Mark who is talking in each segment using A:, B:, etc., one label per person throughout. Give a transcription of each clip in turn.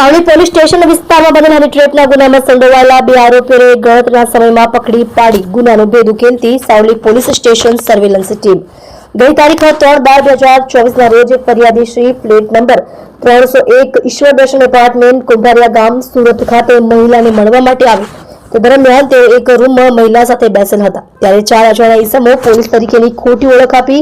A: Savli police station વિસ્તારમાં બનેલા હની ગુનામાં સંડોવાયેલા બે આરોપીઓને ગણતરીના સમયમાં પકડી પાડી ગુનાનો ભેદ ઉકેલતી Savli police station surveillance team. ગઈ તારીખ ત્રણ બાર બે હજાર ચોવીસના રોજ ફરિયાદી શ્રી પ્લેટ નંબર ત્રણસો એક ઈશ્વર દર્શન એપાર્ટમેન્ટ કુંભારિયા ગામ સુરત ખાતે મહિલાને મળવા માટે આવી. તે દરમિયાન તેઓ એક રૂમમાં મહિલા સાથે બેસેલ હતા. ત્યારે ચાર અજાણ્યા ઈસમો પોલીસ તરીકેની ખોટી ઓળખ આપી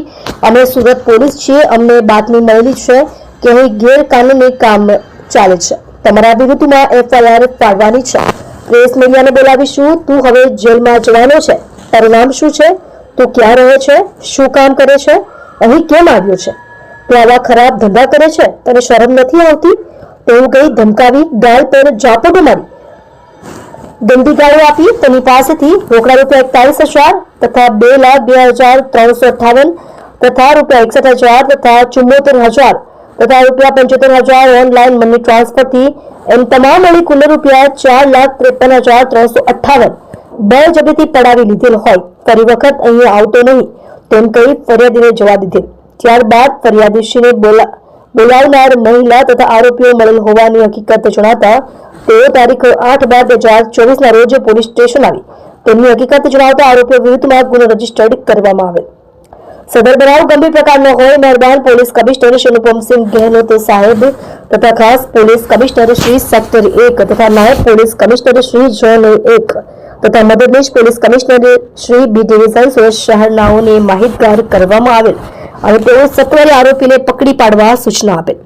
A: અમે સુરત પોલીસ છીએ અમને બાતમી મળેલી છે કે અહીં ગેરકાનૂની કામ ચાલે છે. તમારા વિરુદ્ધમાં એફઆઈઆર પાડવાની છે. પ્રેસ મીડિયાને બોલાવીશું. તું હવે જેલમાં જવાનો છે. તારું નામ શું છે? તું ક્યાં રહે છે? શું કામ કરે છે? અહીં કેમ આવ્યો છે? તું આવા ખરાબ ધંધા કરે છે? તને શરમ નથી આવતી? તેવું કહી ધમકાવી, ગાળ પર ઝાપટો મારી. ગંદી ગાળો આપી તેની પાસેથી રોકડા રૂપિયા એકતાલીસ હજાર તથા બે લાખ બે હજાર ત્રણસો અઠાવન તથા રૂપિયા એકસઠ હજાર તથા ચુમ્મોતેર હજાર તથા રૂપિયા પંચોતેર હજાર ઓનલાઈન મની ટ્રાન્સફરથી એમ તમામ મળી કુલ રૂપિયા ચાર લાખ ત્રેપન હજાર ત્રણસો અઠાવન બળજબરીથી પડાવી લીધેલ હોય. ફરી વખત અહીંયા આવતો નહીં. તેમ કહી ફરિયાદીને જવા દીધેલ. ત્યારબાદ ફરિયાદીશ્રીને બોલા બોલાવનાર મહિલા તથા આરોપીઓ મળેલ હોવાની હકીકત જણાતા તેઓ તારીખ આઠ બાર બે હજાર ચોવીસના રોજ પોલીસ સ્ટેશન આવી. તેમની હકીકત જણાવતા આરોપીઓ વિરુદ્ધમાં ગુનો રજીસ્ટર્ડ કરવામાં આવેલ. સદર બનાવ ગંભીર પ્રકારનો હોય, મહેરબાન પોલીસ કમિશનર શ્રી અનુપમસિંહ ગેહલોત સાહેબ તથા ખાસ પોલીસ કમિશનર શ્રી સેક્ટર એક તથા નાયબ પોલીસ કમિશનર શ્રી ઝોન એક તથા મદદનીશ police commissioner Shri B division Surat શહેરનાઓને માહિતગાર કરવામાં આવેલ અને તેઓ સત્વરે આરોપીને પકડી પાડવા સૂચના આપેલ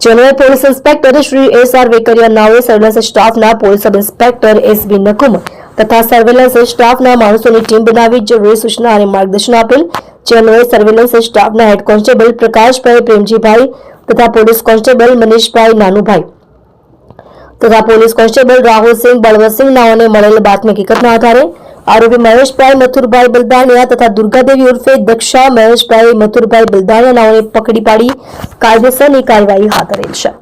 A: general police inspector Shri S R Vekaria નાઓએ surveillance સ્ટાફના police sub inspector S B Nakum તથા સર્વેલન્સ સ્ટાફના માણસોની ટીમ બનાવી જરૂરી સૂચના અને માર્ગદર્શન આપેલ જે સર્વેલન્સ સ્ટાફના હેડ કોન્સ્ટેબલ પ્રકાશભાઈ પ્રેમજીભાઈ તથા પોલીસ કોન્સ્ટેબલ મનીષભાઈ નાનુભાઈ. તથા પોલીસ કોન્સ્ટેબલ રાહુલસિંહ બળવતસિંહ નાઓને મળેલ બાતમી હકીકતના આધારે આરોપી મહેશભાઈ મથુરભાઈ બલદાણિયા તથા દુર્ગાદેવી ઉર્ફે દક્ષા મહેશભાઈ મથુરભાઈ બલદાણિયા નાઓને પકડી પાડી કાયદેસરની કાર્યવાહી હાથ ધરેલ છે.